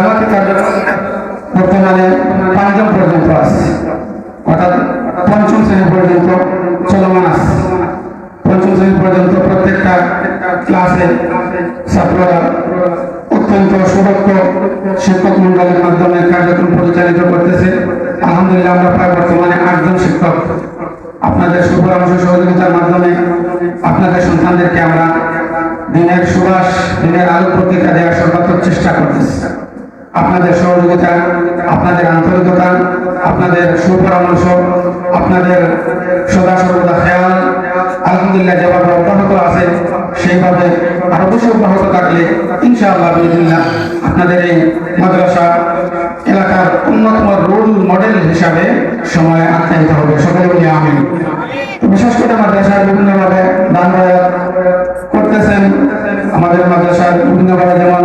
জামাতে কার্যক্রম বর্তমানে পঞ্চম পর্যন্ত আছে। অর্থাৎ পঞ্চম শ্রেণি পর্যন্ত চলমান আছে। পঞ্চম শ্রেণি পর্যন্ত প্রত্যেকটা ক্লাসে ছাত্ররা অত্যন্ত সুদক্ষ শিক্ষক মন্ডলের মাধ্যমে কার্যক্রম পরিচালিত করতেছে। আলহামদুলিল্লাহ, আমরা প্রায় বর্তমানে আটজন শিক্ষক। আপনাদের সুপরামর্শ সহযোগিতার মাধ্যমে আপনাদের সন্তানদেরকে আমরা দিনের সুবাস, দিনের আলো পত্রিকা দেওয়ার সর্বাত্মক চেষ্টা করতেছি। আপনাদের সহযোগিতা, আপনাদের আন্তরিকতা, আপনাদের সুপরামর্শ, আপনাদের সদা সর্বদা খেয়াল, আলহামদুলিল্লাহ যেভাবে অব্যাহত আছে, সেইভাবে আরও বেশি অব্যাহত থাকলে ইনশাআল্লাহ বিদিল্লাহ আপনাদের এই মাদ্রাসা এলাকার অন্যতম রোল মডেল হিসাবে সময় আখ্যায়িত হবে। সকলে বলি আমি বিশেষ করে মাদ্রাসায় বিভিন্নভাবে দান করতেছেন। আমাদের মাদ্রাসার বিভিন্নভাবে যেমন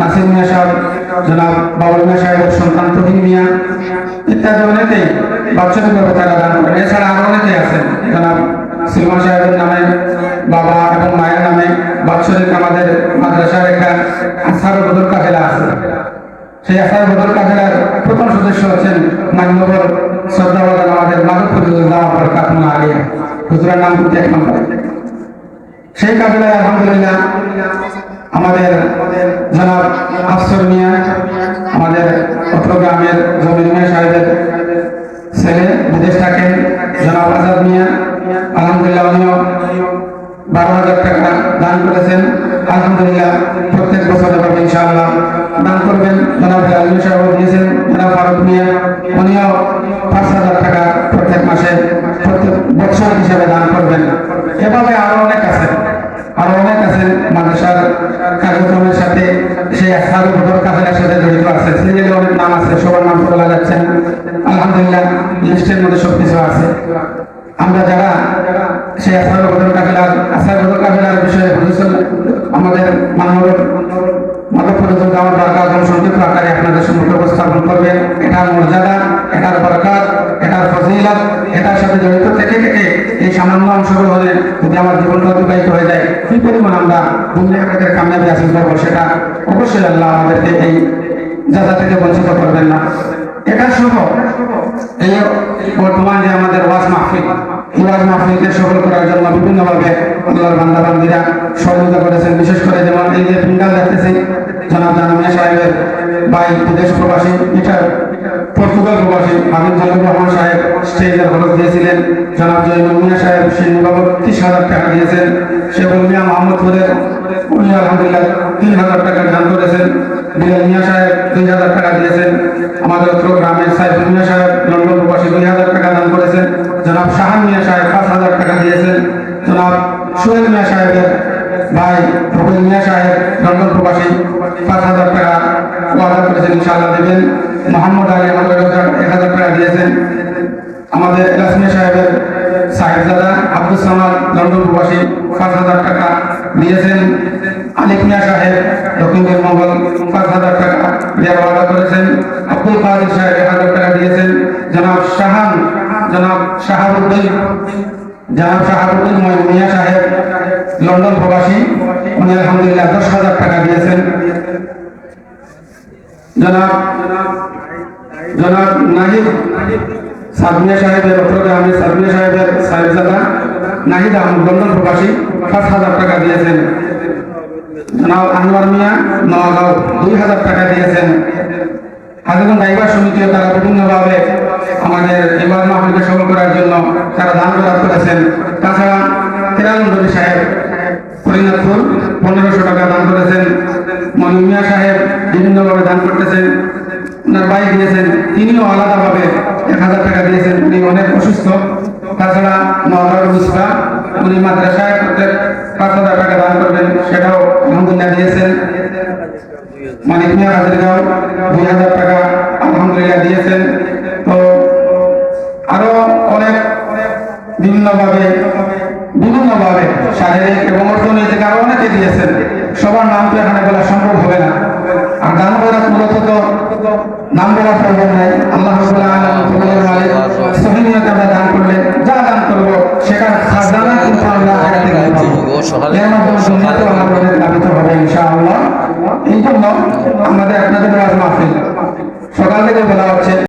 নাসির মিয়া সাহেব, জনাব বাবুল মিয়া সাহেবের সন্তান তহিন মিয়া ইত্যাদি অনেকেই বাৎসরিকভাবে তারা দান করেন। এছাড়া আরও অনেকেই আছেন, জনাব সিলমান সাহেবের নামে, বাবা এবং মায়ের নামে বাৎসরিক আমাদের মাদ্রাসার একটা আসার বদল কাফেলা আছে। সেই আসার বদল কাফেলার প্রথম সদস্য হচ্ছেন মান্যবর শ্রদ্ধাবাদন আমাদের আমার কাতমা আলিয়া। হুজুরের নাম কিন্তু এক নম্বরে। সেই কাফেলায় আলহামদুলিল্লাহ আমাদের জনাব আফসর মিয়া আমাদের অত্র জমির মিয়া সাহেবের ছেলে বিদেশ থাকেন জনাব আজাদ মিয়া, আলহামদুলিল্লাহ উনিও বারো হাজার টাকা দান করেছেন। আলহামদুলিল্লাহ প্রত্যেক বছর এভাবে ইনশাআল্লাহ দান করবেন। জনাব আলমী সাহেব দিয়েছেন। জনাব ফারুক মিয়া, উনিও পাঁচ হাজার টাকা প্রত্যেক মাসে, প্রত্যেক বছর হিসেবে দান করবেন। এভাবে আরও অনেক আছে, আরও অনেক আছেন সেই আপনাদের সম্মুখে উপস্থাপন করবেন এটার মর্যাদা এটার বরকাত এটার এটার সাথে জড়িত থেকে থেকে এই সামান্য অংশগ্রহণে যদি আমার জীবনটা অতিবাহিত হয়ে যায়, কি পরিমাণ আমরা দুনিয়া আকারের কামিয়াবি হাসিল করব সেটা অবশ্যই আল্লাহ আমাদেরকে এই যাতা থেকে বঞ্চিত করবেন না। এটা সহ এই বর্তমান যে আমাদের ওয়াজ মাহফিল ওয়াজ মাহফিলকে সফল করার জন্য বিভিন্নভাবে আল্লাহর বান্দা বান্দিরা সহযোগিতা করেছেন। বিশেষ করে যেমন এই যে পিন্ডাল দেখতেছি জনাব জানামিয়া সাহেবের ভাই বিদেশ প্রবাসী এটা পর্তুগাল প্রবাসী হাবিব জালিম রহমান সাহেব স্টেজের হলক দিয়েছিলেন। জনাব জয়নুল মিয়া সাহেব সেই বাবদ ত্রিশ হাজার টাকা দিয়েছেন। শেখুল মিয়া মোহাম্মদপুরের উনি আলহামদুলিল্লাহ তিন হাজার টাকা দান করেছেন। বিলাল মিয়া সাহেব দুই হাজার টাকা দিয়েছেন। আমাদের উত্তর গ্রামের সাইফুল মিয়া সাহেব লন্ডন প্রবাসী দুই হাজার টাকা দান করেছেন। জনাব শাহান মিয়া সাহেব পাঁচ হাজার টাকা দিয়েছেন। জনাব সোহেল মিয়া সাহেবের ভাই প্রফুল মিয়া সাহেব লন্ডন প্রবাসী, পাঁচ হাজার টাকা ওয়াদা করেছেন, ইনশাআল্লাহ দেবেন। মোহাম্মদ আলী আমাদের এক হাজার টাকা দিয়েছেন। আমাদের এলাসমিয়া সাহেবের সাহেবজাদা আব্দুল সামাদ লন্ডন প্রবাসী, পাঁচ হাজার টাকা দিয়েছেন। আলিফ মিয়া সাহেব, দক্ষিণ মঙ্গল পাঁচ হাজার টাকা দেওয়ার ওয়াদা করেছেন। আব্দুল কাদের সাহেব এক হাজার টাকা দিয়েছেন। জনাব শাহান, জনাব শাহাবুদ্দিন জনাব শাহাবুদ্দিন মিয়া সাহেব, লন্ডন প্রবাসী, উনি আলহামদুলিল্লাহ দশ হাজার টাকা দিয়েছেন। জনাব জনাব নাহিদ সাদমিয়া সাহেবের অত্র আমি সাদমিয়া সাহেবের সাহেবজাদা নাহিদ আহমদ, লন্ডন প্রবাসী, পাঁচ জনাব আনোয়ার মিয়া নগাঁও দুই হাজার টাকা দিয়েছেন। হাজিগঞ্জ ড্রাইভার সমিতিও তারা বিভিন্নভাবে আমাদের এবার মাহফিলকে সফল করার জন্য তারা দান প্রদান করেছেন। তাছাড়া তেরালন্দরী সাহেব ফরিনাথপুর পনেরোশো টাকা দান করেছেন। মনিমিয়া সাহেব বিভিন্নভাবে দান করতেছেন। ওনার বাইক দিয়েছেন, তিনিও আলাদাভাবে এক হাজার টাকা দিয়েছেন। উনি অনেক অসুস্থ। তাছাড়া নগাঁর মুসরা উনি মাদ্রাসায় প্রত্যেক পাঁচ হাজার টাকা দান করবেন, সেটাও আলহামদুলিল্লাহ দিয়েছেন। মানিক মিয়া হাজারগাঁও দুই হাজার টাকা আলহামদুলিল্লাহ দিয়েছেন। তো আরও অনেক বিভিন্নভাবে বিভিন্নভাবে শারীরিক এবং অর্থনৈতিক আরও অনেকে দিয়েছেন। সবার নাম তো এখানে বলা সম্ভব হবে না। আর দান করা মূলত তো নাম বলার প্রয়োজন নেই। আল্লাহ সহিনিয়ত আমরা দান করলে যা দান করব সেটার খাজানা কিন্তু আমরা আগে থেকে পাবো। এর মাধ্যমে দুনিয়াতেও আমাদের লাভিত হবে ইনশাআল্লাহ। এই জন্য আমাদের আপনাদের সকাল থেকে বলা হচ্ছে